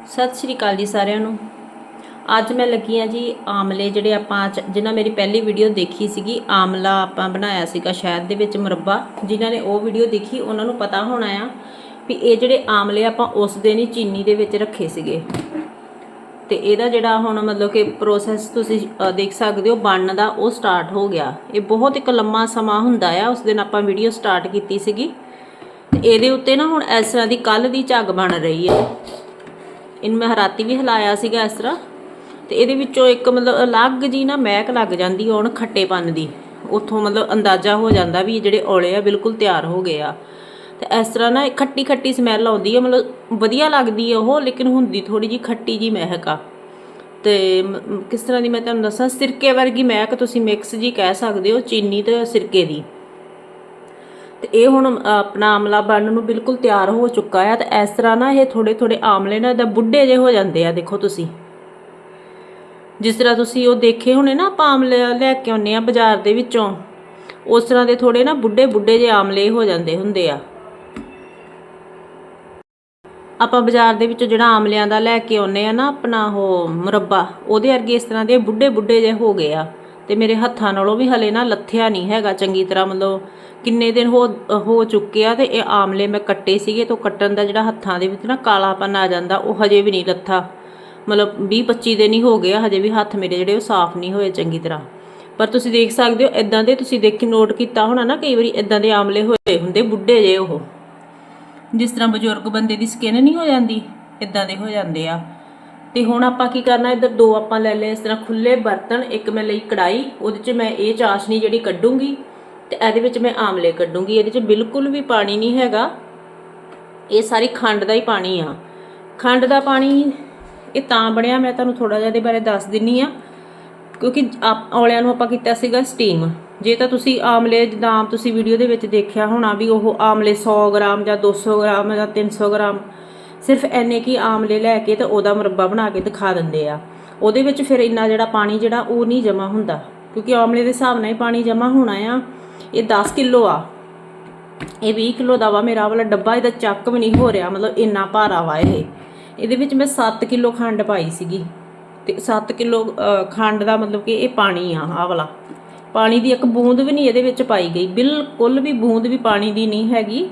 ਸਤਿ ਸ਼੍ਰੀ ਅਕਾਲ ਜੀ ਸਾਰਿਆਂ ਨੂੰ। ਅੱਜ ਮੈਂ ਲੱਗੀ ਆ ਜੀ ਆਮਲੇ ਜਿਹੜੇ ਆਪਾਂ ਜਿਨ੍ਹਾਂ ਮੇਰੀ ਪਹਿਲੀ ਵੀਡੀਓ ਦੇਖੀ ਸੀਗੀ, ਆਮਲਾ ਆਪਾਂ ਬਣਾਇਆ ਸੀਗਾ ਸ਼ਹਿਦ ਦੇ ਵਿੱਚ ਮੁਰੱਬਾ। ਜਿਨ੍ਹਾਂ ਨੇ ਉਹ ਵੀਡੀਓ ਦੇਖੀ, ਉਹਨਾਂ ਨੂੰ ਪਤਾ ਹੋਣਾ ਆ ਵੀ ਇਹ ਜਿਹੜੇ ਆਮਲੇ ਆਪਾਂ ਉਸ ਦਿਨ ਹੀ ਚੀਨੀ ਦੇ ਵਿੱਚ ਰੱਖੇ ਸੀਗੇ। ਤੇ ਇਹਦਾ ਜਿਹੜਾ ਹੁਣ ਮਤਲਬ ਕਿ ਪ੍ਰੋਸੈਸ ਤੁਸੀਂ ਦੇਖ ਸਕਦੇ ਹੋ, ਬਣਨ ਦਾ ਉਹ ਸਟਾਰਟ ਹੋ ਗਿਆ। ਇਹ ਬਹੁਤ ਇੱਕ ਲੰਮਾ ਸਮਾਂ ਹੁੰਦਾ ਆ, ਉਸ ਦਿਨ ਆਪਾਂ ਵੀਡੀਓ ਸਟਾਰਟ ਕੀਤੀ ਸੀਗੀ। ਤੇ ਇਹਦੇ ਉੱਤੇ ਨਾ ਹੁਣ ਇਸ ਤਰ੍ਹਾਂ ਦੀ ਕੱਲ ਦੀ ਝੱਗ ਬਣ ਰਹੀ ਹੈ ਇਹਨੂੰ ਮੈਂ ਰਾਤੀ ਵੀ ਹਿਲਾਇਆ ਸੀਗਾ ਇਸ ਤਰ੍ਹਾਂ। ਤੇ ਇਹਦੇ ਵਿੱਚੋਂ ਇੱਕ ਮਤਲਬ ਅਲੱਗ ਜੀ ਨਾ ਮਹਿਕ ਲੱਗ ਜਾਂਦੀ ਹੁਣ ਖੱਟੇਪਨ ਦੀ। ਉੱਥੋਂ ਮਤਲਬ ਅੰਦਾਜ਼ਾ ਹੋ ਜਾਂਦਾ ਵੀ ਜਿਹੜੇ ਔਲੇ ਆ ਬਿਲਕੁਲ ਤਿਆਰ ਹੋ ਗਏ ਆ। ਤੇ ਇਸ ਤਰ੍ਹਾਂ ਨਾ ਖੱਟੀ ਖੱਟੀ ਸਮੈਲ ਆਉਂਦੀ ਹੈ ਮਤਲਬ ਵਧੀਆ ਲੱਗਦੀ ਹੈ ਉਹ, ਲੇਕਿਨ ਹੁੰਦੀ ਥੋੜੀ ਜੀ ਖੱਟੀ ਜੀ ਮਹਿਕ ਆ। ਤੇ ਕਿਸ ਤਰ੍ਹਾਂ ਦੀ ਮੈਂ ਤੁਹਾਨੂੰ ਦੱਸਾਂ? ਸਿਰਕੇ ਵਰਗੀ ਮਹਿਕ ਤੁਸੀਂ ਮਿਕਸ ਜੀ ਕਹਿ ਸਕਦੇ ਹੋ, ਚੀਨੀ ਤੇ ਸਿਰਕੇ ਦੀ। ਤੇ ਇਹ ਹੁਣ ਆਪਣਾ ਆਮਲਾ ਬਣਨ ਨੂੰ ਬਿਲਕੁਲ ਤਿਆਰ ਹੋ ਚੁੱਕਾ ਹੈ ਤੇ ਇਸ ਤਰ੍ਹਾਂ ਨਾ ਇਹ ਥੋੜੇ ਥੋੜੇ ਆਮਲੇ ਨਾ ਇਹਦਾ ਬੁੱਢੇ ਜੇ ਹੋ ਜਾਂਦੇ ਆ, ਦੇਖੋ ਤੁਸੀਂ। ਜਿਸ ਤਰ੍ਹਾਂ ਤੁਸੀਂ ਉਹ ਦੇਖੇ ਹੋਣੇ ਨਾ, ਆਪਾਂ ਆਮਲੇ ਲੈ ਕੇ ਆਉਂਦੇ ਆ ਬਾਜ਼ਾਰ ਦੇ ਵਿੱਚੋਂ, ਉਸ ਤਰ੍ਹਾਂ ਦੇ ਥੋੜੇ ਨਾ ਬੁੱਢੇ ਬੁੱਢੇ ਜੇ ਆਮਲੇ ਹੋ ਜਾਂਦੇ ਹੁੰਦੇ ਆ। ਆਪਾਂ ਬਾਜ਼ਾਰ ਦੇ ਵਿੱਚੋਂ ਜਿਹੜਾ ਆਮਲਿਆਂ ਦਾ ਲੈ ਕੇ ਆਉਨੇ ਆ ਨਾ, ਆਪਣਾ ਉਹ ਮੁਰੱਬਾ, ਉਹਦੇ ਵਰਗੇ ਇਸ ਤਰ੍ਹਾਂ ਦੇ ਬੁੱਢੇ ਬੁੱਢੇ ਜੇ ਹੋ ਗਏ ਆ। ਤੇ ਮੇਰੇ ਹੱਥਾਂ ਨਾਲੋਂ ਵੀ ਹਲੇ ਨਾ ਲੱਥਿਆ ਨਹੀਂ ਹੈਗਾ ਚੰਗੀ ਤਰ੍ਹਾਂ, ਮਤਲਬ ਕਿੰਨੇ ਦਿਨ ਹੋ ਹੋ ਚੁੱਕੇ ਆ ਤੇ ਇਹ ਆਮਲੇ ਮੈਂ ਕੱਟੇ ਸੀਗੇ ਤੋਂ ਕੱਟਣ ਦਾ ਜਿਹੜਾ ਹੱਥਾਂ ਦੇ ਵਿੱਚ ਨਾ ਕਾਲਾਪਨ ਆ ਜਾਂਦਾ, ਉਹ ਹਜੇ ਵੀ ਨਹੀਂ ਲੱਥਾ। ਮਤਲਬ 20 25 ਦਿਨ ਹੀ ਹੋ ਗਏ ਆ, ਹਜੇ ਵੀ ਹੱਥ ਮੇਰੇ ਜਿਹੜੇ ਉਹ ਸਾਫ਼ ਨਹੀਂ ਹੋਏ ਚੰਗੀ ਤਰ੍ਹਾਂ। ਪਰ ਤੁਸੀਂ ਦੇਖ ਸਕਦੇ ਹੋ ਇਦਾਂ ਦੇ ਤੁਸੀਂ ਦੇਖੀ ਨੋਟ ਕੀਤਾ ਹੋਣਾ ਨਾ, ਕਈ ਵਾਰੀ ਇਦਾਂ ਦੇ ਆਮਲੇ ਹੋਏ ਹੁੰਦੇ ਬੁੱਢੇ ਜੇ ਉਹ। ਜਿਸ ਤਰ੍ਹਾਂ ਬਜ਼ੁਰਗ ਬੰਦੇ ਦੀ ਸਕਿਨ ਨਹੀਂ ਹੋ ਜਾਂਦੀ ਇਦਾਂ ਦੇ ਹੋ ਜਾਂਦੇ ਆ। ਤੇ ਹੁਣ ਆਪਾਂ ਕੀ ਕਰਨਾ, ਇੱਧਰ ਦੋ ਆਪਾਂ ਲੈ ਲਏ, ਇਸ ਤਰ੍ਹਾਂ ਖੁੱਲੇ ਬਰਤਨ, ਇੱਕ ਮੈਂ ਲਈ ਕੜਾਈ ਉਹਦੇ 'ਚ ਮੈਂ ਇਹ ਚਾਸ਼ਨੀ ਜਿਹੜੀ ਕੱਢੂੰਗੀ ਤੇ ਇਹਦੇ ਵਿੱਚ ਮੈਂ ਆਮਲੇ ਕੱਢੂੰਗੀ। ਇਹਦੇ 'ਚ ਬਿਲਕੁਲ ਵੀ ਪਾਣੀ ਨਹੀਂ ਹੈਗਾ, ਇਹ ਸਾਰੀ ਖੰਡ ਦਾ ਹੀ ਪਾਣੀ ਆ। ਖੰਡ ਦਾ ਪਾਣੀ ਇਹ ਤਾਂ ਬਣਿਆ, ਮੈਂ ਤੁਹਾਨੂੰ ਥੋੜਾ ਜਿਹਾ ਇਹਦੇ ਬਾਰੇ ਦੱਸ ਦਿੰਨੀ ਆ। ਕਿਉਂਕਿ ਆਪ- ਔਲਿਆਂ ਨੂੰ ਆਪਾਂ ਕੀਤਾ ਸੀਗਾ ਸਟੀਮ ਜੇ ਤਾਂ ਤੁਸੀਂ ਆਮਲੇ ਜਿੱਦਾਂ ਆਮ ਤੁਸੀਂ ਵੀਡੀਓ ਦੇ ਵਿੱਚ ਦੇਖਿਆ ਹੋਣਾ ਵੀ ਉਹ ਆਮਲੇ 100 ਗ੍ਰਾਮ ਜਾਂ 200 ਗ੍ਰਾਮ ਜਾਂ 300 ਗ੍ਰਾਮ ਸਿਰਫ ਐਨੇ ਕੀ ਆਮਲੇ ਲੈ ਕੇ ਤੇ ਉਹਦਾ ਮੁਰੱਬਾ ਬਣਾ ਕੇ ਦਿਖਾ ਦਿੰਦੇ ਆ। ਉਹਦੇ ਵਿੱਚ ਫਿਰ ਇੰਨਾ ਜਿਹੜਾ ਪਾਣੀ ਜਿਹੜਾ ਉਹ ਨਹੀਂ ਜਮਾ ਹੁੰਦਾ। ਕਿਉਂਕਿ ਆਮਲੇ ਦੇ ਹਿਸਾਬ ਨਾਲ ਹੀ ਪਾਣੀ ਜਮਾ ਹੋਣਾ ਆ। ਇਹ 10 ਕਿਲੋ ਆ। ਇਹ 20 ਕਿਲੋ ਦਾ ਵਾ। ਮੇਰਾ ਵਾਲਾ ਡੱਬਾ ਇਹਦਾ ਚੱਕ ਵੀ ਨਹੀਂ ਹੋ ਰਿਹਾ। ਮਤਲਬ ਇੰਨਾ ਭਾਰਾ ਵਾ ਇਹ। ਇਹਦੇ ਵਿੱਚ ਮੈਂ 7 ਕਿਲੋ ਖੰਡ ਪਾਈ ਸੀਗੀ। ਤੇ 7 ਕਿਲੋ ਖੰਡ ਦਾ ਮਤਲਬ ਕਿ ਇਹ ਪਾਣੀ ਆ, ਆਹ ਵਾਲਾ। ਪਾਣੀ ਦੀ ਇੱਕ ਬੂੰਦ ਵੀ ਨਹੀਂ ਇਹਦੇ ਵਿੱਚ ਪਾਈ ਗਈ। ਬਿਲਕੁਲ ਵੀ ਬੂੰਦ ਵੀ ਪਾਣੀ ਦੀ ਨਹੀਂ ਹੈਗੀ।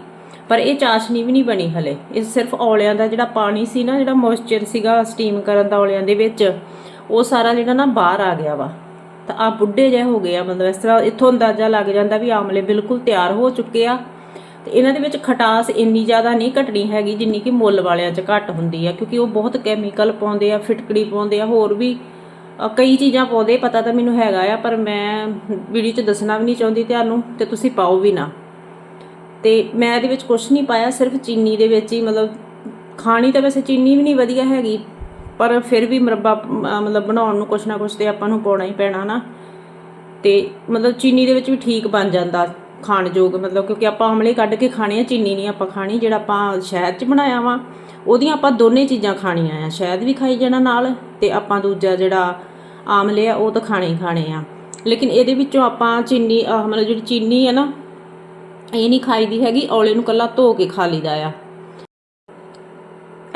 ਪਰ ਇਹ ਚਾਸ਼ਨੀ ਵੀ ਨਹੀਂ ਬਣੀ ਹਲੇ। ਇਹ ਸਿਰਫ ਔਲਿਆਂ ਦਾ ਜਿਹੜਾ ਪਾਣੀ ਸੀ ਨਾ, ਜਿਹੜਾ ਮੋਇਸਚਰ ਸੀਗਾ ਸਟੀਮ ਕਰਨ ਦਾ ਔਲਿਆਂ ਦੇ ਵਿੱਚ, ਉਹ ਸਾਰਾ ਜਿਹੜਾ ਨਾ ਬਾਹਰ ਆ ਗਿਆ ਵਾ। ਤਾਂ ਆ ਬੁੱਢੇ ਜਿਹੇ ਹੋ ਗਏ ਆ, ਮਤਲਬ ਇਸ ਤਰ੍ਹਾਂ ਇੱਥੋਂ ਅੰਦਾਜ਼ਾ ਲੱਗ ਜਾਂਦਾ ਵੀ ਆਮਲੇ ਬਿਲਕੁਲ ਤਿਆਰ ਹੋ ਚੁੱਕੇ ਆ। ਤੇ ਇਹਨਾਂ ਦੇ ਵਿੱਚ ਖਟਾਸ ਇੰਨੀ ਜ਼ਿਆਦਾ ਨਹੀਂ ਘਟਣੀ ਹੈਗੀ ਜਿੰਨੀ ਕਿ ਮੁੱਲ ਵਾਲਿਆਂ 'ਚ ਘੱਟ ਹੁੰਦੀ ਆ, ਕਿਉਂਕਿ ਉਹ ਬਹੁਤ ਕੈਮੀਕਲ ਪਾਉਂਦੇ ਆ, ਫਿਟਕੜੀ ਪਾਉਂਦੇ ਆ, ਹੋਰ ਵੀ ਕਈ ਚੀਜ਼ਾਂ ਪਾਉਂਦੇ, ਪਤਾ ਤਾਂ ਮੈਨੂੰ ਹੈਗਾ ਆ, ਪਰ ਮੈਂ ਵੀਡੀਓ 'ਚ ਦੱਸਣਾ ਵੀ ਨਹੀਂ ਚਾਹੁੰਦੀ ਤੁਹਾਨੂੰ, ਤੇ ਤੁਸੀਂ ਪਾਓ ਵੀ ਨਾ। ਤੇ ਮੈਂ ਇਹਦੇ ਵਿੱਚ ਕੁਝ ਨਹੀਂ ਪਾਇਆ, ਸਿਰਫ ਚੀਨੀ ਦੇ ਵਿੱਚ ਹੀ, ਮਤਲਬ ਖਾਣੀ ਤਾਂ ਵੈਸੇ ਚੀਨੀ ਵੀ ਨਹੀਂ ਵਧੀਆ ਹੈਗੀ, ਪਰ ਫਿਰ ਵੀ ਮੁਰੱਬਾ ਮਤਲਬ ਬਣਾਉਣ ਨੂੰ ਕੁਛ ਨਾ ਕੁਛ ਤੇ ਆਪਾਂ ਨੂੰ ਪਾਉਣਾ ਹੀ ਪੈਣਾ ਨਾ। ਤੇ ਮਤਲਬ ਚੀਨੀ ਦੇ ਵਿੱਚ ਵੀ ਠੀਕ ਬਣ ਜਾਂਦਾ ਖਾਣ ਯੋਗ ਮਤਲਬ ਕਿਉਂਕਿ ਆਪਾਂ ਆਮਲੇ ਕੱਢ ਕੇ ਖਾਣੇ ਆ, ਚੀਨੀ ਨਹੀਂ ਆਪਾਂ ਖਾਣੀ, ਜਿਹੜਾ ਆਪਾਂ ਸ਼ਹਿਦ 'ਚ ਬਣਾਇਆ ਵਾ, ਉਹਦੀਆਂ ਆਪਾਂ ਦੋਨੇ ਚੀਜ਼ਾਂ ਖਾਣੀਆਂ ਆ, ਸ਼ਹਿਦ ਵੀ ਖਾਈ ਜਾਣਾ ਨਾਲ ਤੇ ਆਪਾਂ ਦੂਜਾ ਜਿਹੜਾ ਆਮਲੇ ਆ, ਉਹ ਤਾਂ ਖਾਣੇ ਹੀ ਖਾਣੇ ਆ। ਲੇਕਿਨ ਇਹਦੇ ਵਿੱਚੋਂ ਆਪਾਂ ਚੀਨੀ ਮਤਲਬ ਜਿਹੜੀ ਚੀਨੀ ਹੈ ਨਾ ਇਹ ਨਹੀਂ ਖਾਈਦੀ ਹੈਗੀ, ਔਲੇ ਨੂੰ ਕੱਲਾ ਧੋ ਕੇ ਖਾ ਲਈਦਾ ਆ।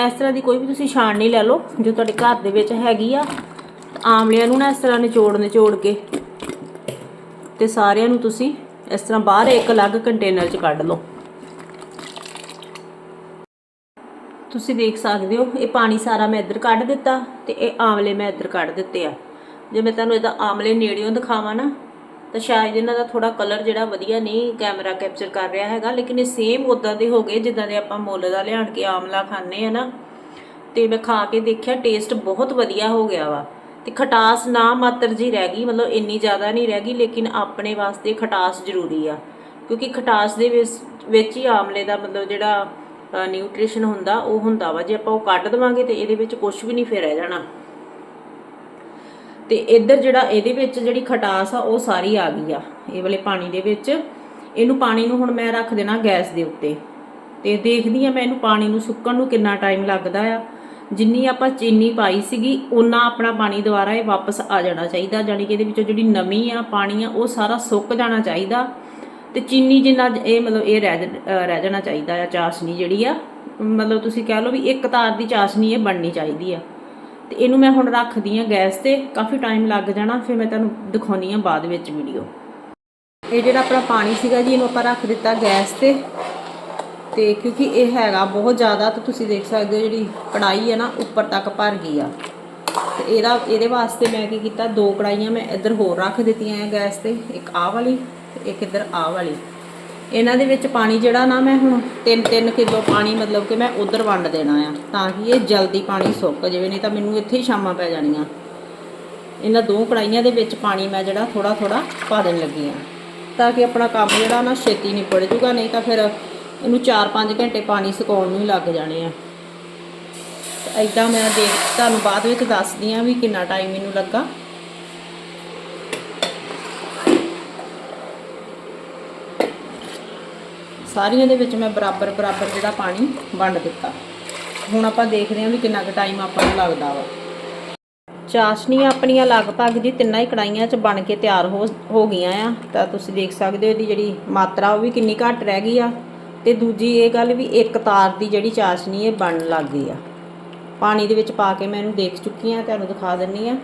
ਇਸ ਤਰ੍ਹਾਂ ਦੀ ਕੋਈ ਵੀ ਤੁਸੀਂ ਛਾਣਨੀ ਲੈ ਲਓ, ਜੋ ਤੁਹਾਡੇ ਘਰ ਦੇ ਵਿੱਚ ਹੈਗੀ ਆ। ਆਮਲਿਆਂ ਨੂੰ ਨਾ ਇਸ ਤਰ੍ਹਾਂ ਨਿਚੋੜ ਨਿਚੋੜ ਕੇ ਤੇ ਸਾਰਿਆਂ ਨੂੰ ਤੁਸੀਂ ਇਸ ਤਰ੍ਹਾਂ ਬਾਹਰ ਇੱਕ ਅਲੱਗ ਕੰਟੇਨਰ 'ਚ ਕੱਢ ਲਓ। ਤੁਸੀਂ ਦੇਖ ਸਕਦੇ ਹੋ, ਇਹ ਪਾਣੀ ਸਾਰਾ ਮੈਂ ਇੱਧਰ ਕੱਢ ਦਿੱਤਾ ਤੇ ਇਹ ਆਮਲੇ ਮੈਂ ਇੱਧਰ ਕੱਢ ਦਿੱਤੇ ਆ। ਜੇ ਮੈਂ ਤੁਹਾਨੂੰ ਇਹਦਾ ਆਮਲੇ ਨੇੜਿਓਂ ਦਿਖਾਵਾਂ ਨਾ ਤਾਂ ਸ਼ਾਇਦ ਇਹਨਾਂ ਦਾ ਥੋੜਾ ਕਲਰ ਜਿਹੜਾ ਵਧੀਆ ਨਹੀਂ ਕੈਮਰਾ ਕੈਪਚਰ ਕਰ ਰਿਹਾ ਹੈਗਾ, ਲੇਕਿਨ ਇਹ ਸੇਮ ਉਦਾਂ ਦੇ ਹੋ ਗਏ ਜਿੱਦਾਂ ਦੇ ਆਪਾਂ ਮੁੱਲ ਦਾ ਲਿਆਣ ਕੇ ਆਮਲਾ ਖਾਂਦੇ ਆ ਨਾ। ਤੇ ਮੈਂ ਖਾ ਕੇ ਦੇਖਿਆ ਟੇਸਟ ਬਹੁਤ ਵਧੀਆ ਹੋ ਗਿਆ ਵਾ। ਤੇ ਖਟਾਸ ਨਾ ਮਾਤਰ ਜੀ ਰਹਿ ਗਈ, ਮਤਲਬ ਇੰਨੀ ਜ਼ਿਆਦਾ ਨਹੀਂ ਰਹਿ ਗਈ, ਲੇਕਿਨ ਆਪਣੇ ਵਾਸਤੇ ਖਟਾਸ ਜ਼ਰੂਰੀ ਆ। ਕਿਉਂਕਿ ਖਟਾਸ ਦੇ ਵਿੱਚ ਵਿੱਚ ਹੀ ਆਮਲੇ ਦਾ ਮਤਲਬ ਜਿਹੜਾ ਨਿਊਟ੍ਰੀਸ਼ਨ ਹੁੰਦਾ, ਉਹ ਹੁੰਦਾ ਵਾ। ਜੇ ਆਪਾਂ ਉਹ ਕੱਢ ਦਵਾਂਗੇ ਤੇ ਇਹਦੇ ਵਿੱਚ ਕੁਝ ਵੀ ਨਹੀਂ ਫੇਰ ਰਹਿ ਜਾਣਾ। ਤੇ ਇੱਧਰ ਜਿਹੜਾ ਇਹਦੇ ਵਿੱਚ ਜਿਹੜੀ ਖਟਾਸ ਆ, ਉਹ ਸਾਰੀ ਆ ਗਈ ਆ, ਇਹ ਵਾਲੇ ਪਾਣੀ ਦੇ ਵਿੱਚ। ਇਹਨੂੰ ਪਾਣੀ ਨੂੰ ਹੁਣ ਮੈਂ ਰੱਖ ਦੇਣਾ ਗੈਸ ਦੇ ਉੱਤੇ। ਤੇ ਦੇਖਦੀ ਆ ਮੈਂ ਇਹਨੂੰ ਪਾਣੀ ਨੂੰ ਸੁੱਕਣ ਨੂੰ ਕਿੰਨਾ ਟਾਈਮ ਲੱਗਦਾ ਆ। ਜਿੰਨੀ ਆਪਾਂ ਚੀਨੀ ਪਾਈ ਸੀਗੀ ਉਨਾ ਆਪਣਾ ਪਾਣੀ ਦੁਬਾਰਾ ਇਹ ਵਾਪਸ ਆ ਜਾਣਾ ਚਾਹੀਦਾ। ਜਾਨੀ ਕਿ ਇਹਦੇ ਵਿੱਚੋਂ ਜਿਹੜੀ ਨਮੀ ਆ, ਪਾਣੀ ਆ, ਉਹ ਸਾਰਾ ਸੁੱਕ ਜਾਣਾ ਚਾਹੀਦਾ। ਤੇ ਚੀਨੀ ਜਿੰਨਾ ਇਹ ਮਤਲਬ ਇਹ ਰਹਿ ਰਹਿ ਜਾਣਾ ਚਾਹੀਦਾ ਆ ਚਾਸ਼ਨੀ ਜਿਹੜੀ ਆ। ਮਤਲਬ ਤੁਸੀਂ ਕਹਿ ਲਓ ਵੀ ਇੱਕ ਤਾਰ ਦੀ ਚਾਸ਼ਨੀ ਇਹ ਬਣਨੀ ਚਾਹੀਦੀ ਆ। ਤੇ ਇਹਨੂੰ ਮੈਂ ਹੁਣ ਰੱਖਦੀ ਆ ਗੈਸ ਤੇ, ਕਾਫੀ ਟਾਈਮ ਲੱਗ ਜਾਣਾ, ਫਿਰ ਮੈਂ ਤੁਹਾਨੂੰ ਦਿਖਾਉਣੀ ਆ ਬਾਅਦ ਵਿੱਚ ਵੀਡੀਓ ਇਹ ਜਿਹੜਾ ਆਪਣਾ ਪਾਣੀ ਸੀਗਾ ਜੀ, ਇਹਨੂੰ ਆਪਾਂ ਰੱਖ ਦਿੱਤਾ ਗੈਸ ਤੇ। ਤੇ ਕਿਉਂਕਿ ਇਹ ਹੈਗਾ ਬਹੁਤ ਜ਼ਿਆਦਾ, ਤਾਂ ਤੁਸੀਂ ਦੇਖ ਸਕਦੇ ਹੋ ਜਿਹੜੀ ਕੜਾਈ ਹੈ ਨਾ, ਉੱਪਰ ਤੱਕ ਭਰ ਗਈ ਆ। ਤੇ ਇਹਦਾ, ਇਹਦੇ ਵਾਸਤੇ ਮੈਂ ਕੀ ਕੀਤਾ, ਦੋ ਕੜਾਈਆਂ ਮੈਂ ਇੱਧਰ ਹੋਰ ਰੱਖ ਦਿੱਤੀਆਂ ਆ ਗੈਸ ਤੇ, ਇੱਕ ਆਹ ਵਾਲੀ ਤੇ ਇੱਕ ਇੱਧਰ ਆਹ ਵਾਲੀ। ਇਹਨਾਂ ਦੇ ਵਿੱਚ ਪਾਣੀ ਜਿਹੜਾ ਨਾ ਮੈਂ ਹੁਣ 3-3 ਕਿਲੋ ਪਾਣੀ ਮਤਲਬ ਕਿ ਮੈਂ ਉਧਰ ਵੰਡ ਦੇਣਾ ਆ, ਤਾਂ ਕਿ ਇਹ ਜਲਦੀ ਪਾਣੀ ਸੁੱਕ ਜਾਵੇ, ਨਹੀਂ ਤਾਂ ਮੈਨੂੰ ਇੱਥੇ ਹੀ ਸ਼ਾਮਾਂ ਪੈ ਜਾਣੀਆਂ। ਇਹਨਾਂ ਦੋ ਕੜਾਈਆਂ ਦੇ ਵਿੱਚ ਪਾਣੀ ਮੈਂ ਜਿਹੜਾ ਥੋੜਾ ਥੋੜਾ ਪਾ ਦੇਣ ਲੱਗੀ ਆ। ਤਾਂ ਕਿ ਆਪਣਾ ਕੰਮ ਜਿਹੜਾ ਨਾ ਛੇਤੀ ਨਿਬੜ ਜੂਗਾ, ਨਹੀਂ ਤਾਂ ਫਿਰ ਇਹਨੂੰ 4-5 ਘੰਟੇ ਪਾਣੀ ਸੁਕਾਉਣ ਨੂੰ ਹੀ ਲੱਗ ਜਾਣੇ ਆ। ਤੇ ਐਦਾਂ ਮੈਂ ਦੇਖ ਤੁਹਾਨੂੰ ਬਾਅਦ ਵਿੱਚ ਦੱਸਦੀ ਆ ਵੀ ਕਿੰਨਾ ਟਾਈਮ ਮੈਨੂੰ ਲੱਗਾ। ਸਾਰੀਆਂ ਦੇ ਵਿੱਚ ਮੈਂ ਬਰਾਬਰ ਬਰਾਬਰ ਜਿਹੜਾ ਪਾਣੀ ਵੰਡ ਦਿੱਤਾ। ਹੁਣ ਆਪਾਂ ਦੇਖਦੇ ਹਾਂ ਵੀ ਕਿੰਨਾ ਕੁ ਟਾਈਮ ਆਪਾਂ ਨੂੰ ਲੱਗਦਾ ਵਾ। ਚਾਸ਼ਨੀਆਂ ਆਪਣੀਆਂ ਲਗਭਗ ਜੀ ਤਿੰਨਾਂ ਹੀ ਕੜਾਈਆਂ 'ਚ ਬਣ ਕੇ ਤਿਆਰ ਹੋ ਹੋ ਗਈਆਂ ਆ। ਤਾਂ ਤੁਸੀਂ ਦੇਖ ਸਕਦੇ ਹੋ ਇਹਦੀ ਜਿਹੜੀ ਮਾਤਰਾ ਉਹ ਵੀ ਕਿੰਨੀ ਘੱਟ ਰਹਿ ਗਈ ਆ। ਤੇ ਦੂਜੀ ਇਹ ਗੱਲ ਵੀ ਇੱਕ ਤਾਰ ਦੀ ਜਿਹੜੀ ਚਾਸ਼ਨੀ ਇਹ ਬਣਨ ਲੱਗ ਗਈ ਆ। ਪਾਣੀ ਦੇ ਵਿੱਚ ਪਾ ਕੇ ਮੈਂ ਇਹਨੂੰ ਦੇਖ ਚੁੱਕੀ ਆ, ਤੁਹਾਨੂੰ ਦਿਖਾ ਦਿੰਨੀ ਆ।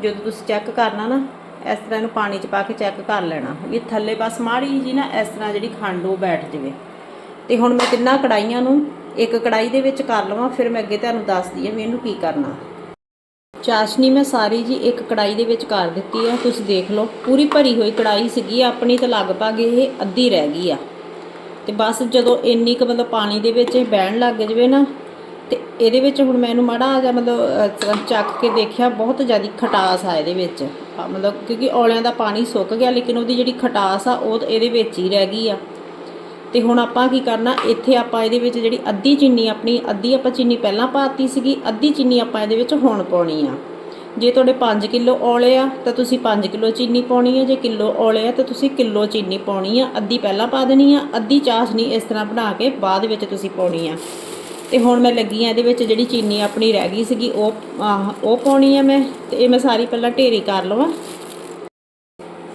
ਜਦੋਂ ਤੁਸੀਂ ਚੈੱਕ ਕਰਨਾ ਨਾ ਇਸ ਤਰ੍ਹਾਂ ਇਹਨੂੰ ਪਾਣੀ 'ਚ ਪਾ ਕੇ ਚੈੱਕ ਕਰ ਲੈਣਾ। ਵੀ ਥੱਲੇ ਬਸ ਮਾੜੀ ਜੀ ਨਾ ਇਸ ਤਰ੍ਹਾਂ ਜਿਹੜੀ ਖੰਡ ਉਹ ਬੈਠ ਜਾਵੇ। ਤੇ ਹੁਣ ਮੈਂ ਤਿੰਨਾਂ ਕੜਾਈਆਂ ਨੂੰ ਇੱਕ ਕੜਾਈ ਦੇ ਵਿੱਚ ਕਰ ਲਵਾਂ, ਫਿਰ ਮੈਂ ਅੱਗੇ ਤੁਹਾਨੂੰ ਦੱਸਦੀ ਆ ਵੀ ਇਹਨੂੰ ਕੀ ਕਰਨਾ। ਚਾਸ਼ਨੀ ਮੈਂ ਸਾਰੀ ਜੀ ਇੱਕ ਕੜਾਈ ਦੇ ਵਿੱਚ ਕਰ ਦਿੱਤੀ ਆ ਤੁਸੀਂ ਦੇਖ ਲਓ, ਪੂਰੀ ਭਰੀ ਹੋਈ ਕੜਾਈ ਸੀਗੀ, ਆਪਣੀ ਤਾਂ ਲਗਭਗ ਇਹ ਅੱਧੀ ਰਹਿ ਗਈ ਆ। ਤੇ ਬਸ ਜਦੋਂ ਇੰਨੀ ਕੁ ਮਤਲਬ ਪਾਣੀ ਦੇ ਵਿੱਚ ਇਹ ਬਹਿਣ ਲੱਗ ਜਵੇ ਨਾ, ਤੇ ਇਹਦੇ ਵਿੱਚ ਹੁਣ ਮੈਨੂੰ ਮਾੜਾ ਜਿਹਾ ਮਤਲਬ ਚੱਕ ਕੇ ਦੇਖਿਆ, ਬਹੁਤ ਜ਼ਿਆਦਾ ਖਟਾਸ ਆ ਇਹਦੇ ਵਿੱਚ। ਮਤਲਬ ਕਿਉਂਕਿ ਔਲਿਆਂ ਦਾ ਪਾਣੀ ਸੁੱਕ ਗਿਆ, ਲੇਕਿਨ ਉਹਦੀ ਜਿਹੜੀ ਖਟਾਸ ਆ, ਉਹ ਤਾਂ ਇਹਦੇ ਵਿੱਚ ਹੀ ਰਹਿ ਗਈ ਆ। ਤੇ ਹੁਣ ਆਪਾਂ ਕੀ ਕਰਨਾ, ਇੱਥੇ ਆਪਾਂ ਇਹਦੇ ਵਿੱਚ ਜਿਹੜੀ ਅੱਧੀ ਚੀਨੀ ਆਪਣੀ, ਅੱਧੀ ਆਪਾਂ ਚੀਨੀ ਪਹਿਲਾਂ ਪਾਤੀ ਸੀਗੀ, ਅੱਧੀ ਚੀਨੀ ਆਪਾਂ ਇਹਦੇ ਵਿੱਚ ਹੁਣ ਪਾਉਣੀ ਆ। ਜੇ ਤੁਹਾਡੇ 5 ਕਿਲੋ ਔਲੇ ਆ, ਤਾਂ ਤੁਸੀਂ 5 ਕਿਲੋ ਚੀਨੀ ਪਾਉਣੀ ਆ, ਜੇ ਕਿਲੋ ਔਲੇ ਆ, ਤਾਂ ਤੁਸੀਂ ਕਿਲੋ ਚੀਨੀ ਪਾਉਣੀ ਆ, ਅੱਧੀ ਪਹਿਲਾਂ ਪਾ ਦੇਣੀ ਆ, ਅੱਧੀ ਚਾਸ਼ਨੀ ਇਸ ਤਰ੍ਹਾਂ ਬਣਾ ਕੇ ਬਾਅਦ ਵਿੱਚ ਤੁਸੀਂ ਪਾਉਣੀ ਆ। ਤੇ ਹੁਣ ਮੈਂ ਲੱਗੀ ਆ ਇਹਦੇ ਵਿੱਚ ਜਿਹੜੀ ਚੀਨੀ ਆਪਣੀ ਰਹਿ ਗਈ ਸੀਗੀ ਉਹ ਆਹ, ਉਹ ਪਾਉਣੀ ਆ ਮੈਂ ਤੇ ਇਹ ਮੈਂ ਸਾਰੀ ਪਹਿਲਾਂ ਢੇਰੀ ਕਰ ਲਵਾਂ।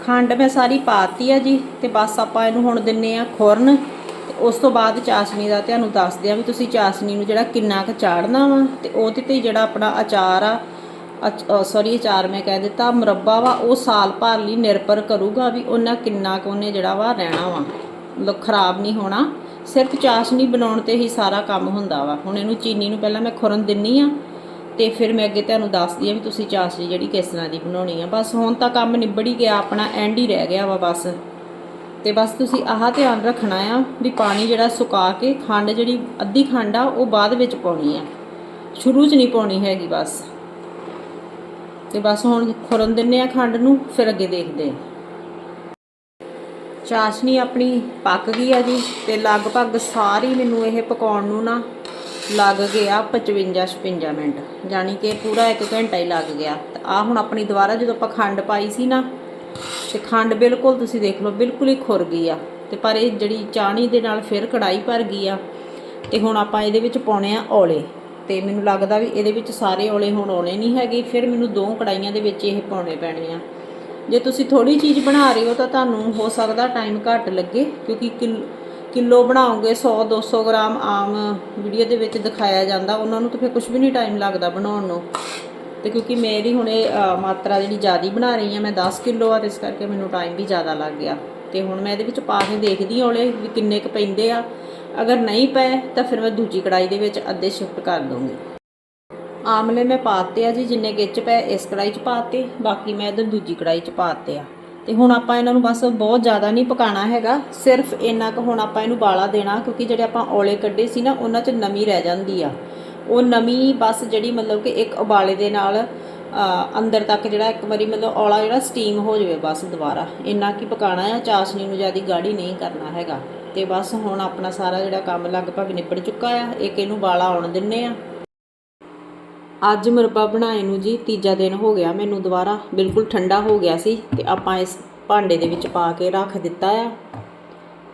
ਖੰਡ ਮੈਂ ਸਾਰੀ ਪਾਤੀ ਆ ਜੀ ਤੇ ਬਸ ਆਪਾਂ ਇਹਨੂੰ ਹੁਣ ਦਿੰਨੇ ਆ ਖੁਰਨ। ਤੇ ਉਸ ਤੋਂ ਬਾਅਦ ਚਾਸ਼ਨੀ ਦਾ ਤੁਹਾਨੂੰ ਦੱਸਦੇ ਆ ਵੀ ਤੁਸੀਂ ਚਾਸ਼ਨੀ ਨੂੰ ਜਿਹੜਾ ਕਿੰਨਾ ਕੁ ਚਾੜਨਾ ਵਾ ਤੇ ਉਹਦੇ ਤੇ ਜਿਹੜਾ ਆਪਣਾ ਅਚਾਰ ਆ ਸੌਰੀ ਅਚਾਰ ਮੈਂ ਕਹਿ ਦਿੱਤਾ ਮੁਰੱਬਾ ਵਾ ਉਹ ਸਾਲ ਭਰ ਲਈ ਨਿਰਭਰ ਕਰੂਗਾ ਵੀ ਉਹਨਾਂ ਕਿੰਨਾ ਕੁ ਉਹਨੇ ਜਿਹੜਾ ਵਾ ਰਹਿਣਾ ਵਾ। ਮਤਲਬ ਖਰਾਬ ਨਹੀਂ ਹੋਣਾ। ਸਿਰਫ ਚਾਸ਼ਨੀ ਬਣਾਉਣ ਤੇ ਹੀ ਸਾਰਾ ਕੰਮ ਹੁੰਦਾ ਵਾ। ਹੁਣ ਇਹਨੂੰ ਚੀਨੀ ਨੂੰ ਪਹਿਲਾਂ ਮੈਂ ਖੁਰਨ ਦਿੰਨੀ ਆ ਤੇ ਫਿਰ ਮੈਂ ਅੱਗੇ ਤੁਹਾਨੂੰ ਦੱਸਦੀ ਆ ਵੀ ਤੁਸੀਂ ਚਾਸ਼ਨੀ ਜਿਹੜੀ ਕਿਸ ਤਰ੍ਹਾਂ ਦੀ ਬਣਾਉਣੀ ਆ। ਬਸ ਹੁਣ ਤਾਂ ਕੰਮ ਨਿਬੜ ਹੀ ਗਿਆ, ਆਪਣਾ ਐਂਡ ਹੀ ਰਹਿ ਗਿਆ ਵਾ ਬਸ। ਤੇ ਬਸ ਤੁਸੀਂ ਆਹ ਧਿਆਨ ਰੱਖਣਾ ਆ ਵੀ ਪਾਣੀ ਜਿਹੜਾ ਸੁਕਾ ਕੇ ਖੰਡ ਜਿਹੜੀ ਅੱਧੀ ਖੰਡ ਆ ਉਹ ਬਾਅਦ ਵਿੱਚ ਪਾਉਣੀ ਆ। ਸ਼ੁਰੂ 'ਚ ਨਹੀਂ ਪਾਉਣੀ ਹੈਗੀ ਬਸ। ਤੇ ਬਸ ਹੁਣ ਖੁਰਨ ਦਿੰਨੇ ਆ ਖੰਡ ਨੂੰ, ਫਿਰ ਅੱਗੇ ਦੇਖਦੇ ਆ। ਚਾਸ਼ਨੀ ਆਪਣੀ ਪੱਕ ਗਈ ਆ ਜੀ ਤੇ ਲਗਭਗ ਸਾਰੀ ਮੈਨੂੰ ਇਹ ਪਕਾਉਣ ਨੂੰ ਨਾ ਲੱਗ ਗਿਆ 55 56 ਮਿੰਟ। ਯਾਨੀ ਕਿ ਪੂਰਾ 1 ਘੰਟਾ ਹੀ ਲੱਗ ਗਿਆ। ਤੇ ਆ ਹੁਣ ਆਪਣੀ ਦੁਬਾਰਾ ਜਦੋਂ ਆਪਾਂ ਖੰਡ ਪਾਈ ਸੀ ਨਾ, ਤੇ ਖੰਡ ਬਿਲਕੁਲ ਤੁਸੀਂ ਦੇਖ ਲਓ, ਬਿਲਕੁਲ ਹੀ ਖੁਰ ਗਈ ਆ। ਤੇ ਪਰ ਇਹ ਜਿਹੜੀ ਚਾਣੀ ਦੇ ਨਾਲ ਫਿਰ ਕੜਾਈ ਭਰ ਗਈ ਆ, ਤੇ ਹੁਣ ਆਪਾਂ ਇਹਦੇ ਵਿੱਚ ਪਾਉਣੇ ਆ ਔਲੇ। ਤੇ ਮੈਨੂੰ ਲੱਗਦਾ ਵੀ ਇਹਦੇ ਵਿੱਚ ਸਾਰੇ ਔਲੇ ਹੁਣ ਔਲੇ ਨਹੀਂ ਹੈਗੇ, ਫਿਰ ਮੈਨੂੰ ਦੋ ਕੜਾਈਆਂ ਦੇ ਵਿੱਚ ਇਹ ਪਾਉਣੇ ਪੈਣੇ ਆ। ਜੇ ਤੁਸੀਂ ਥੋੜੀ ਚੀਜ਼ ਬਣਾ ਰਹੇ ਹੋ ਤਾਂ ਤੁਹਾਨੂੰ ਹੋ ਸਕਦਾ ਟਾਈਮ ਘੱਟ ਲੱਗੇ, ਕਿਉਂਕਿ ਕਿਲ- ਕਿਲੋ ਬਣਾਓਗੇ 100 200 ਗ੍ਰਾਮ ਆਮ ਵੀਡੀਓ ਦੇ ਵਿੱਚ ਦਿਖਾਇਆ ਜਾਂਦਾ, ਉਹਨਾਂ ਨੂੰ ਤਾਂ ਫਿਰ ਕੁਝ ਵੀ ਨਹੀਂ ਟਾਈਮ ਲੱਗਦਾ ਬਣਾਉਣ ਨੂੰ। ਤੇ ਕਿਉਂਕਿ ਮੇਰੀ ਹੁਣ ਇਹ ਮਾਤਰਾ ਜਿਹੜੀ ਜ਼ਿਆਦੀ ਬਣਾ ਰਹੀ ਹਾਂ, ਮੈਂ 10 ਕਿਲੋ ਆ, ਤੇ ਇਸ ਕਰਕੇ ਮੈਨੂੰ ਟਾਈਮ ਵੀ ਜ਼ਿਆਦਾ ਲੱਗ ਗਿਆ। ਤੇ ਹੁਣ ਮੈਂ ਇਹਦੇ ਵਿੱਚ ਪਾ ਕੇ ਦੇਖਦੀ ਹਾਂ ਔਲੇ ਵੀ ਕਿੰਨੇ ਕੁ ਪੈਂਦੇ ਆ। ਅਗਰ ਨਹੀਂ ਪਏ, ਤਾਂ ਫਿਰ ਮੈਂ ਦੂਜੀ ਕੜਾਈ ਦੇ ਵਿੱਚ ਅੱਧੇ ਸ਼ਿਫਟ ਕਰ ਦੂੰਗੀ ਆਮਲੇ ਮੈਂ ਪਾਤੇ ਆ ਜੀ, ਜਿੰਨੇ ਗਿੱਚ ਪਏ ਇਸ ਕੜਾਈ 'ਚ ਪਾਤੇ, ਬਾਕੀ ਮੈਂ ਇਧਰ ਦੂਜੀ ਕੜਾਈ 'ਚ ਪਾਤੇ ਆ। ਤੇ ਹੁਣ ਆਪਾਂ ਇਹਨਾਂ ਨੂੰ ਬਸ ਬਹੁਤ ਜ਼ਿਆਦਾ ਨਹੀਂ ਪਕਾਣਾ ਹੈਗਾ, ਸਿਰਫ ਇੰਨਾ ਕੁ ਹੁਣ ਆਪਾਂ ਇਹਨੂੰ ਬਾਲਾ ਦੇਣਾ, ਕਿਉਂਕਿ ਜਿਹੜੇ ਆਪਾਂ ਔਲੇ ਕੱਢੇ ਸੀ ਨਾ, ਉਹਨਾਂ 'ਚ ਨਮੀ ਰਹਿ ਜਾਂਦੀ ਆ। ਉਹ ਨਮੀ ਬਸ ਜਿਹੜੀ ਮਤਲਬ ਕਿ ਇੱਕ ਉਬਾਲੇ ਦੇ ਨਾਲ ਅੰਦਰ ਤੱਕ ਜਿਹੜਾ ਇੱਕ ਵਾਰੀ ਮਤਲਬ ਔਲਾ ਜਿਹੜਾ ਸਟੀਮ ਹੋ ਜਾਵੇ ਬਸ ਦੁਬਾਰਾ। ਇੰਨਾ ਕੀ ਪਕਾਣਾ ਆ, ਚਾਸ਼ਨੀ ਨੂੰ ਜ਼ਿਆਦਾ ਗਾੜੀ ਨਹੀਂ ਕਰਨਾ ਹੈਗਾ। ਤੇ ਬਸ ਹੁਣ ਆਪਣਾ ਸਾਰਾ ਜਿਹੜਾ ਕੰਮ ਲਗਭਗ ਨਿਬੜ ਚੁੱਕਾ ਆ, ਇੱਕ ਇਹਨੂੰ ਬਾਲਾ ਆਉਣ ਦਿੰਨੇ ਆ। ਅੱਜ ਮੁਰੱਬਾ ਬਣਾਏ ਨੂੰ ਜੀ ਤੀਜਾ ਦਿਨ ਹੋ ਗਿਆ, ਮੈਨੂੰ ਦੁਬਾਰਾ ਬਿਲਕੁਲ ਠੰਡਾ ਹੋ ਗਿਆ ਸੀ ਤੇ ਆਪਾਂ ਇਸ ਭਾਂਡੇ ਦੇ ਵਿੱਚ ਪਾ ਕੇ ਰੱਖ ਦਿੱਤਾ ਆ।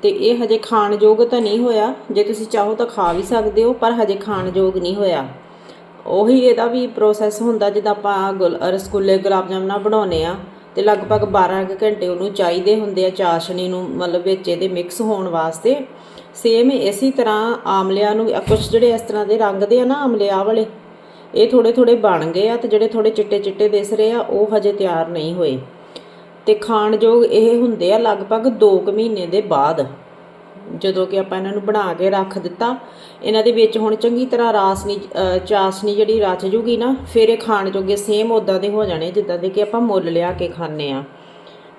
ਤੇ ਇਹ ਹਜੇ ਖਾਣ ਯੋਗ ਤਾਂ ਨਹੀਂ ਹੋਇਆ, ਜੇ ਤੁਸੀਂ ਚਾਹੋ ਤਾਂ ਖਾ ਵੀ ਸਕਦੇ ਹੋ, ਪਰ ਹਜੇ ਖਾਣ ਯੋਗ ਨਹੀਂ ਹੋਇਆ। ਉਹੀ ਇਹਦਾ ਵੀ ਪ੍ਰੋਸੈਸ ਹੁੰਦਾ ਜਿੱਦਾਂ ਆਪਾਂ ਗੁਲ- ਰਸਗੁੱਲੇ ਗੁਲਾਬ ਜਾਮਨਾ ਬਣਾਉਨੇ ਆ ਤੇ ਲਗਭਗ 12 ਕੁ ਘੰਟੇ ਉਹਨੂੰ ਚਾਹੀਦੇ ਹੁੰਦੇ ਆ ਚਾਸ਼ਨੀ ਨੂੰ ਮਤਲਬ ਵਿੱਚ ਇਹਦੇ ਮਿਕਸ ਹੋਣ ਵਾਸਤੇ। ਸੇਮ ਇਸੇ ਤਰ੍ਹਾਂ ਆਮਲਿਆਂ ਨੂੰ ਕੁਝ ਜਿਹੜੇ ਇਸ ਤਰ੍ਹਾਂ ਦੇ ਰੰਗ ਦੇ ਆ ਨਾ ਆਮਲੇ ਆਹ ਵਾਲੇ ਇਹ ਥੋੜੇ ਥੋੜੇ ਬਣ ਗਏ ਆ ਤੇ ਜਿਹੜੇ ਥੋੜੇ ਚਿੱਟੇ ਚਿੱਟੇ ਦਿਸ ਰਹੇ ਆ, ਉਹ ਹਜੇ ਤਿਆਰ ਨਹੀਂ ਹੋਏ। ਤੇ ਖਾਣਯੋਗ ਇਹ ਹੁੰਦੇ ਆ ਲਗਭਗ 2 ਕੁ ਮਹੀਨੇ ਦੇ ਬਾਅਦ। ਜਦੋਂ ਕਿ ਆਪਾਂ ਇਹਨਾਂ ਨੂੰ ਬਣਾ ਕੇ ਰੱਖ ਦਿੱਤਾ, ਇਹਨਾਂ ਦੇ ਵਿੱਚ ਹੁਣ ਚੰਗੀ ਤਰ੍ਹਾਂ ਰਾਸਨੀ ਚਾਸਨੀ ਜਿਹੜੀ ਰਚ ਜੂਗੀ ਨਾ, ਫਿਰ ਇਹ ਖਾਣ ਜੋਗੇ ਸੇਮ ਉਦਾਂ ਦੇ ਹੋ ਜਾਣੇ, ਜਿੱਦਾਂ ਦੇ ਕਿ ਆਪਾਂ ਮੁੱਲ ਲਿਆ ਕੇ ਖਾਂਦੇ ਆ।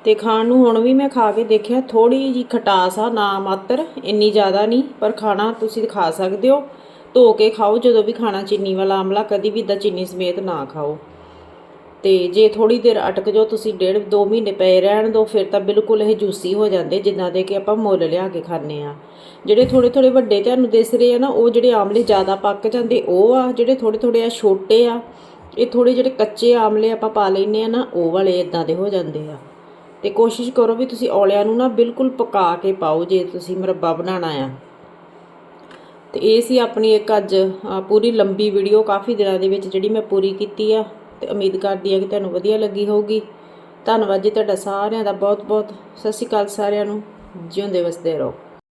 ਤੇ ਖਾਣ ਨੂੰ ਹੁਣ ਵੀ ਮੈਂ ਖਾ ਕੇ ਦੇਖਿਆ ਥੋੜੀ ਜੀ ਖਟਾਸ ਆ, ਨਾ ਮਾਤਰ, ਇੰਨੀ ਜ਼ਿਆਦਾ ਨਹੀਂ, ਪਰ ਖਾਣਾ ਤੁਸੀਂ ਖਾ ਸਕਦੇ ਹੋ। ਧੋ ਕੇ ਖਾਓ, ਜਦੋਂ ਵੀ ਖਾਣਾ ਚੀਨੀ ਵਾਲਾ ਆਮਲਾ, ਕਦੀ ਵੀ ਇਦਾਂ ਚੀਨੀ ਸਮੇਤ ਨਾ ਖਾਓ। ਤੇ ਜੇ ਥੋੜੀ ਦੇਰ ਅਟਕ ਜਾਓ, ਤੁਸੀਂ ਡੇਢ 2 ਮਹੀਨੇ ਪਏ ਰਹਿਣ ਦਿਓ ਫਿਰ ਤਾਂ ਬਿਲਕੁਲ ਇਹ ਜੂਸੀ ਹੋ ਜਾਂਦੇ, ਜਿੱਦਾਂ ਦੇ ਕਿ ਆਪਾਂ ਮੁੱਲ ਲਿਆ ਕੇ ਖਾਂਦੇ ਆ ਜਿਹੜੇ ਥੋੜੇ ਥੋੜੇ ਵੱਡੇ ਤੁਹਾਨੂੰ ਦਿਸ ਰਹੇ ਆ ਨਾ, ਉਹ ਜਿਹੜੇ ਆਮਲੇ ਜ਼ਿਆਦਾ ਪੱਕ ਜਾਂਦੇ, ਉਹ ਆ, ਜਿਹੜੇ ਥੋੜੇ ਥੋੜੇ ਆ ਛੋਟੇ ਆ, ਇਹ ਥੋੜੇ ਜਿਹੜੇ ਕੱਚੇ ਆਮਲੇ ਆਪਾਂ ਪਾ ਲੈਨੇ ਆ ਨਾ, ਉਹ ਵਾਲੇ ਇਦਾਂ ਦੇ ਹੋ ਜਾਂਦੇ ਆ। ਤੇ ਕੋਸ਼ਿਸ਼ ਕਰੋ ਵੀ ਤੁਸੀਂ ਔਲਿਆਂ ਨੂੰ ਨਾ ਬਿਲਕੁਲ ਪਕਾ ਕੇ ਪਾਓ, ਜੇ ਤੁਸੀਂ ਮੁਰੱਬਾ ਬਣਾਉਣਾ ਆ। ਤੇ ਇਹ ਸੀ ਆਪਣੀ ਇੱਕ ਅੱਜ ਪੂਰੀ ਲੰਬੀ ਵੀਡੀਓ ਕਾਫੀ ਦਿਨਾਂ ਦੇ ਵਿੱਚ ਜਿਹੜੀ ਮੈਂ ਪੂਰੀ ਕੀਤੀ ਆ। ਤੇ ਉਮੀਦ ਕਰਦੀ ਆ ਕਿ ਤੁਹਾਨੂੰ ਵਧੀਆ ਲੱਗੀ ਹੋਊਗੀ। ਧੰਨਵਾਦ ਜੀ ਤੁਹਾਡਾ ਸਾਰਿਆਂ ਦਾ ਬਹੁਤ ਬਹੁਤ ਸਤਿ ਸ਼੍ਰੀ ਅਕਾਲ ਸਾਰਿਆਂ ਨੂੰ। ਜਿਉਂਦੇ ਵਸਦੇ ਰਹੋ।